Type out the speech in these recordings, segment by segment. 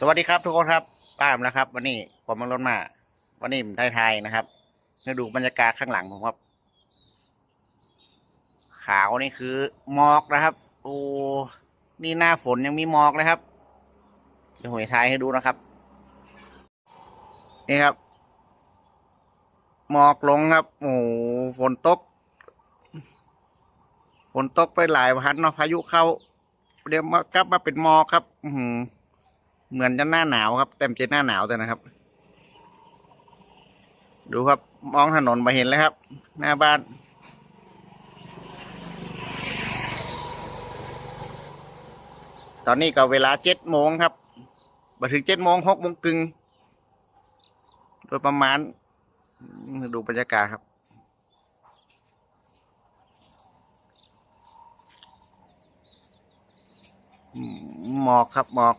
สวัสดีครับทุกคนครับป้ามนะครับ วันนี้ผมมาลนมา วันนี้ผมไทยๆนะครับให้ดูบรรยากาศข้างหลังผมครับ ขาวนี่คือหมอกนะครับโอ้นี่หน้าฝนยังมีหมอกเลยครับเดี๋ยวผมถ่ายให้ดูนะครับ นี่ครับ หมอกลงครับ โอ้ฝนตกฝนตกไปหลายวันเนาะพายุเข้าเดี๋ยวมากลับมาเป็นหมอกครับ อื เหมือนจะหน้าหนาวครับเต็มเจ็หน้าหนาวแต่นะครับ ดูครับมองถนนมาเห็นเลยครับ หน้าบ้าน ตอนนี้ก็เวลาเจ็ดโมงครับมาถึงเจ็ดโมงหกโมงกึ่งโดยประมาณ ดูบรรยากาศครับหมอกครับหมอก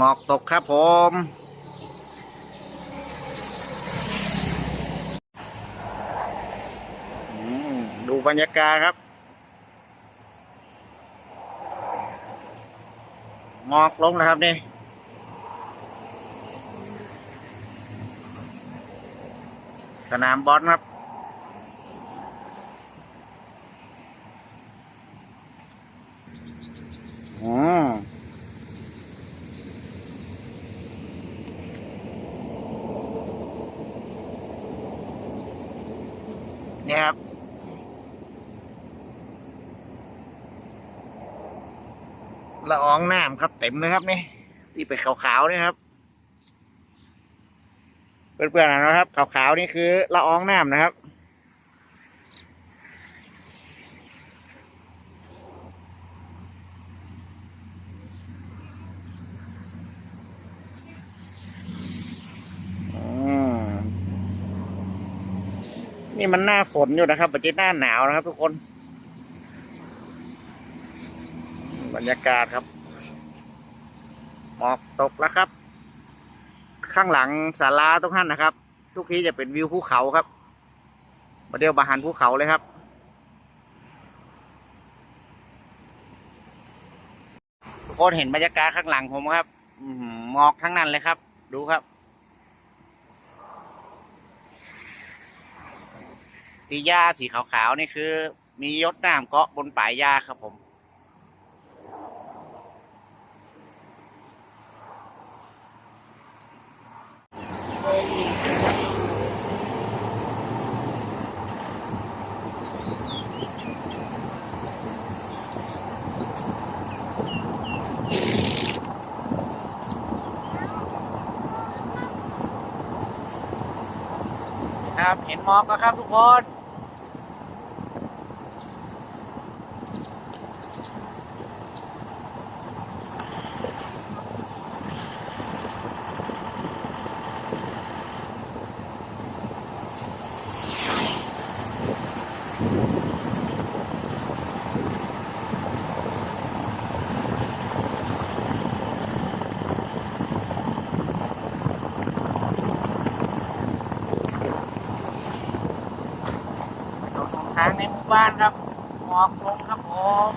หมอกตกครับผม ดูบรรยากาศครับ หมอกลงนะครับนี่สนามบอลครับ อืม เนี่ยครับละอองน้ำครับเต็มเลยครับนี่ที่เป็นขาวๆนี่ครับเพื่อนๆนะครับขาวๆนี่คือละอองน้ำนะครับ อืม นี่มันหน้าฝนอยู่นะครับปัจจุบันหน้าหนาวนะครับ ทุกคน บรรยากาศครับ หมอกตกแล้วครับ ข้างหลังศาลาตรงท่านนะครับ ทุกทีจะเป็นวิวภูเขาครับมาเดียวบาหันภูเขาเลยครับทุกคนเห็นบรรยากาศข้างหลังผมครับหมอกทั้งนั้นเลยครับ ดูครับ ตีหญ้าสีขาวๆนี่คือ มียศน้ำเกาะบนป่ายหญ้าครับผม ครับ เห็นหมอกแล้วครับทุกคนางในหมู่บ้านครับหมอกลงครับผม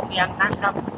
ห มอกลงอย่งนะครับ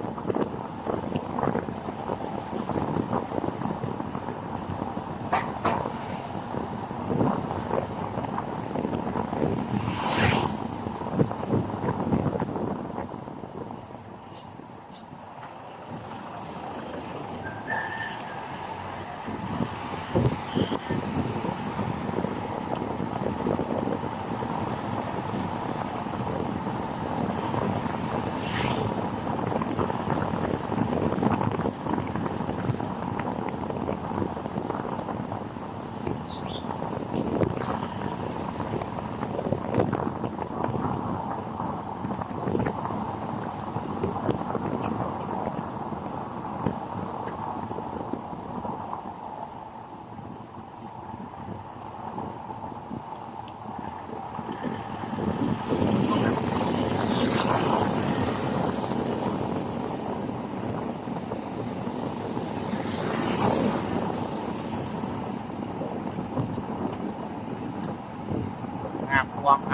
ค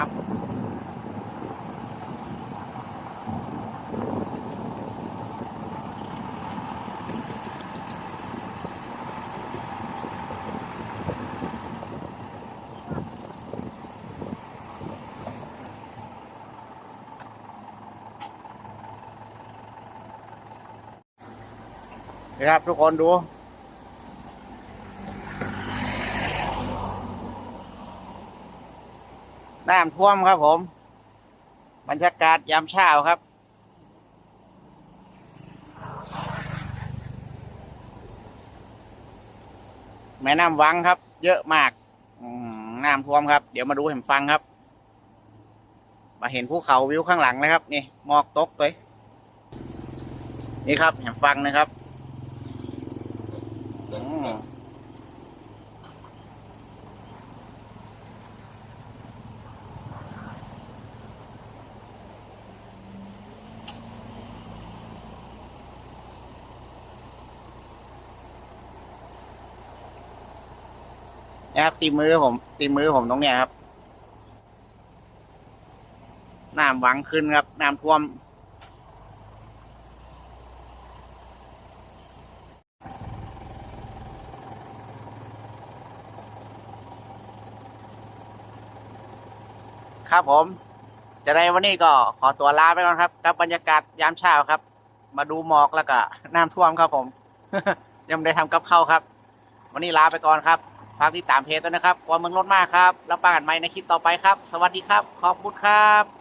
นะครับทุกคนดู น้ำท่วมครับผม บรรยากาศยามเช้าครับ แม่น้ำวังครับ เยอะมากน้ำท่วมครับ เดี๋ยวมาดูเห็นฟังครับ มาเห็นภูเขาวิวข้างหลังเลยครับ นี่หมอกตกเลยนี่ครับเห็นฟังนะครับ อืมนะครับตีมือผม ตีมือผมตรงเนี้ยครับน้ำหวังขึ้นครับน้ำท่วม ครับผม จะในวันนี้ก็ขอตัวลาไปก่อนครับกับบรรยากาศยามเช้าครับ มาดูหมอกแล้วก็น้ำท่วมครับผม ยังไม่ได้ทำกับข้าวครับ วันนี้ลาไปก่อนครับฝากติดตามเพจด้วยนะครับความเมืองรถมากครับ แล้วปากันใหม่ในคลิปต่อไปครับ สวัสดีครับ ขอบคุณครับ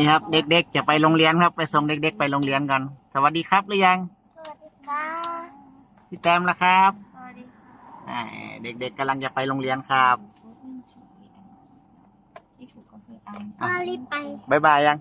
นี่ครับ เด็กๆจะไปโรงเรียนครับ ไปส่งเด็ก ๆ ไปโรงเรียนกัน สวัสดีครับหรือยังสวัสดีค่ะพี่แต้มละครับสวัสดีค่ะอ่าเด็กๆกำลังจะไปโรงเรียนครับที่ถูกก็คืออันอะรีบไปบ๊ายบายยัง